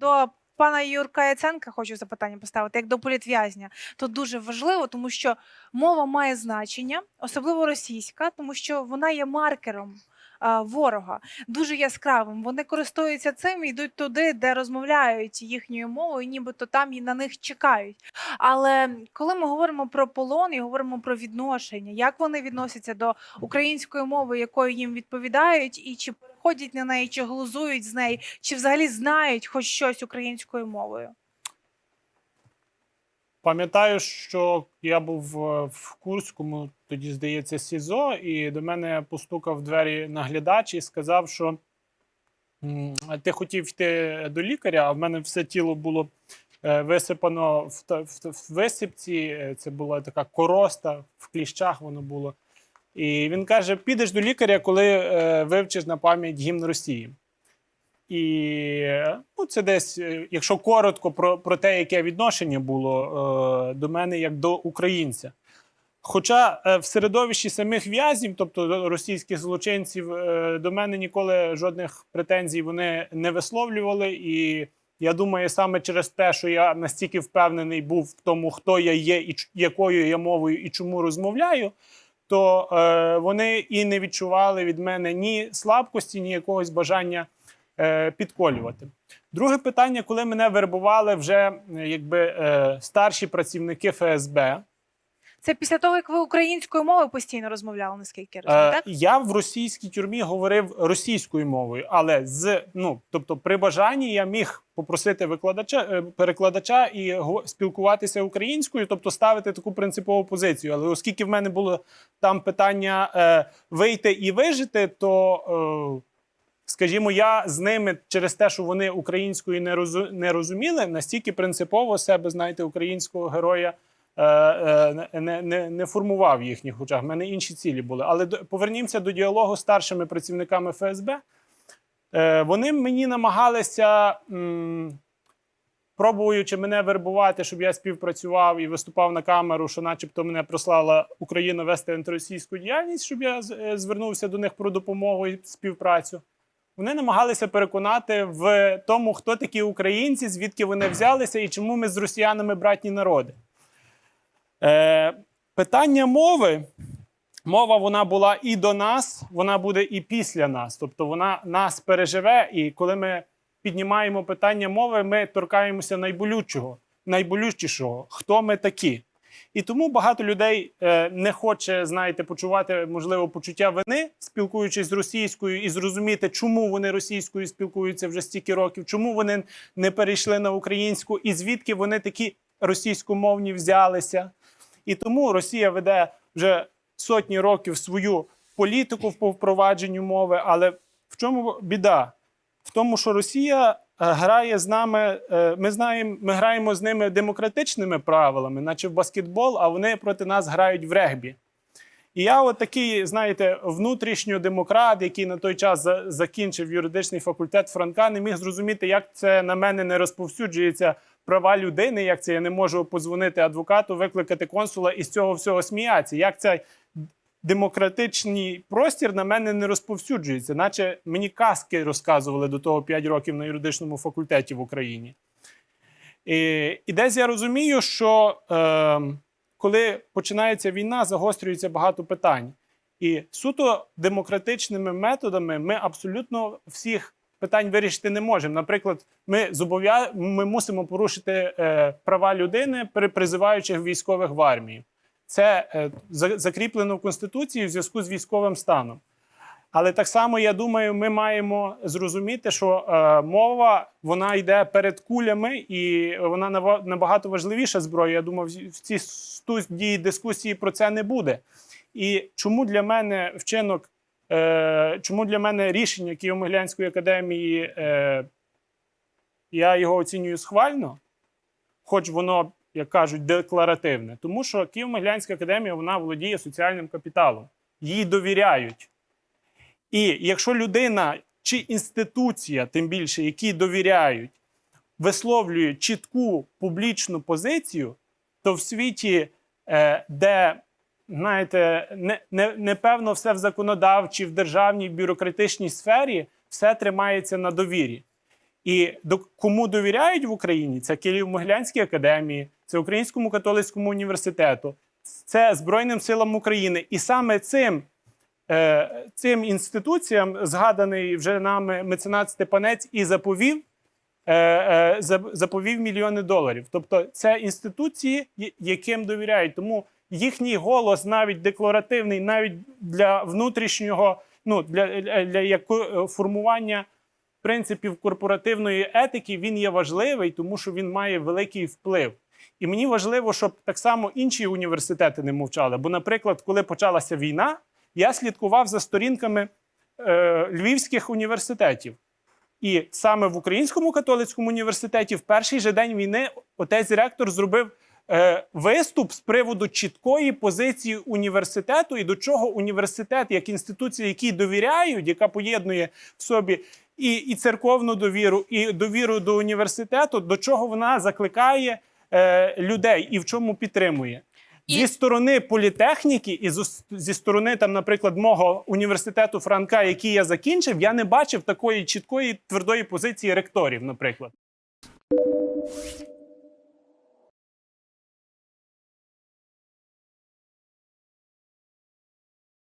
До пана Юрка Яценка хочу запитання поставити, як до політв'язня. То дуже важливо, тому що мова має значення, особливо російська, тому що вона є маркером ворога, дуже яскравим. Вони користуються цим і йдуть туди, де розмовляють їхньою мовою, нібито там і на них чекають. Але коли ми говоримо про полон і говоримо про відношення, як вони відносяться до української мови, якою їм відповідають, і чи переходять на неї, чи глузують з неї, чи взагалі знають хоч щось українською мовою? Пам'ятаю, що я був е, в Курському, тоді, здається, СІЗО, і до мене постукав двері наглядач і сказав, що ти хотів йти до лікаря, а в мене все тіло було е, висипано в, в, в висипці. Е, Це була така короста, в кліщах воно було. І він каже: підеш до лікаря, коли вивчиш на пам'ять гімн Росії. І ну, це десь, е, якщо коротко про, про те, яке відношення було е, до мене як до українця. Хоча е, в середовищі самих в'язнів, тобто російських злочинців, е, до мене ніколи жодних претензій вони не висловлювали. І я думаю, саме через те, що я настільки впевнений був в тому, хто я є, і якою я мовою і чому розмовляю, то е, вони і не відчували від мене ні слабкості, ні якогось бажання підколювати. Друге питання, коли мене вербували вже е, якби е, старші працівники ФСБ. Це після того, як ви українською мовою постійно розмовляли, наскільки я розумію, Е, так? я в російській тюрмі говорив російською мовою, але з ну тобто, при бажанні я міг попросити викладача е, перекладача і спілкуватися українською, тобто ставити таку принципову позицію. Але оскільки в мене було там питання е, вийти і вижити, то. Е, Скажімо, я з ними через те, що вони українською не розу- не розуміли, настільки принципово себе, знаєте, українського героя е, е, не, не, не формував в їхніх очах. У мене інші цілі були. Але повернімося до діалогу з старшими працівниками ФСБ. Е, Вони мені намагалися, м, пробуючи мене вербувати, щоб я співпрацював і виступав на камеру, що, начебто, мене прислала Україна вести антиросійську діяльність, щоб я е, звернувся до них про допомогу і співпрацю. Вони намагалися переконати в тому, хто такі українці, звідки вони взялися і чому ми з росіянами братні народи. Е, питання мови. Мова вона була і до нас, вона буде і після нас. Тобто вона нас переживе. І коли ми піднімаємо питання мови, ми торкаємося найболючого, найболючішого, хто ми такі. І тому багато людей е, не хоче, знаєте, почувати можливо почуття вини, спілкуючись з російською, і зрозуміти, чому вони російською спілкуються вже стільки років, чому вони не перейшли на українську, і звідки вони такі російськомовні взялися. І тому Росія веде вже сотні років свою політику по впровадженню мови. Але в чому біда? В тому, що Росія грає з нами. е, Ми знаємо, ми граємо з ними демократичними правилами, наче в баскетбол, а вони проти нас грають в регбі. І я, от такий, знаєте, внутрішньодемократ, який на той час закінчив юридичний факультет Франка, не міг зрозуміти, як це на мене не розповсюджується права людини, як це я не можу позвонити адвокату, викликати консула і з цього всього сміятися. Як цей демократичний простір на мене не розповсюджується, наче мені казки розказували до того 5 років на юридичному факультеті в Україні. І, і десь я розумію, що е, коли починається війна, загострюється багато питань. І суто демократичними методами ми абсолютно всіх питань вирішити не можемо. Наприклад, ми зобов'я... ми мусимо порушити е, права людини, при- призиваючи військових в армію. Це е, закріплено в Конституції в зв'язку з військовим станом. Але так само, я думаю, ми маємо зрозуміти, що е, мова вона йде перед кулями, і вона набагато важливіша зброя. Я думаю, в цій студії дискусії про це не буде. І чому для мене вчинок, е, чому для мене рішення Києво-Могилянської академії, е, я його оцінюю схвально, хоч воно, як кажуть, декларативне, тому що Києво-Могилянська академія вона володіє соціальним капіталом, їй довіряють. І якщо людина чи інституція, тим більше, які довіряють, висловлюють чітку публічну позицію, то в світі, е, де знаєте, не, не, непевно все в законодавчій, в державній, бюрократичній сфері, все тримається на довірі. І до кому довіряють в Україні? Це Києво-Могилянській академії, це Українському католицькому університету, це Збройним силам України. І саме цим, е, цим інституціям, згаданий вже нами меценат Степанець, і заповів. е, е, Заповів мільйони доларів. Тобто, це інституції, яким довіряють. Тому їхній голос, навіть декларативний, навіть для внутрішнього, ну для, для, формування принципів корпоративної етики, він є важливий, тому що він має великий вплив. І мені важливо, щоб так само інші університети не мовчали. Бо, наприклад, коли почалася війна, я слідкував за сторінками е, львівських університетів. І саме в Українському католицькому університеті в перший же день війни отець ректор зробив е, виступ з приводу чіткої позиції університету і до чого університет, як інституція, якій довіряють, яка поєднує в собі і, і церковну довіру, і довіру до університету, до чого вона закликає е, людей і в чому підтримує. І- Зі сторони політехніки, і зі, сторони, там, наприклад, мого університету Франка, який я закінчив, я не бачив такої чіткої твердої позиції ректорів, наприклад.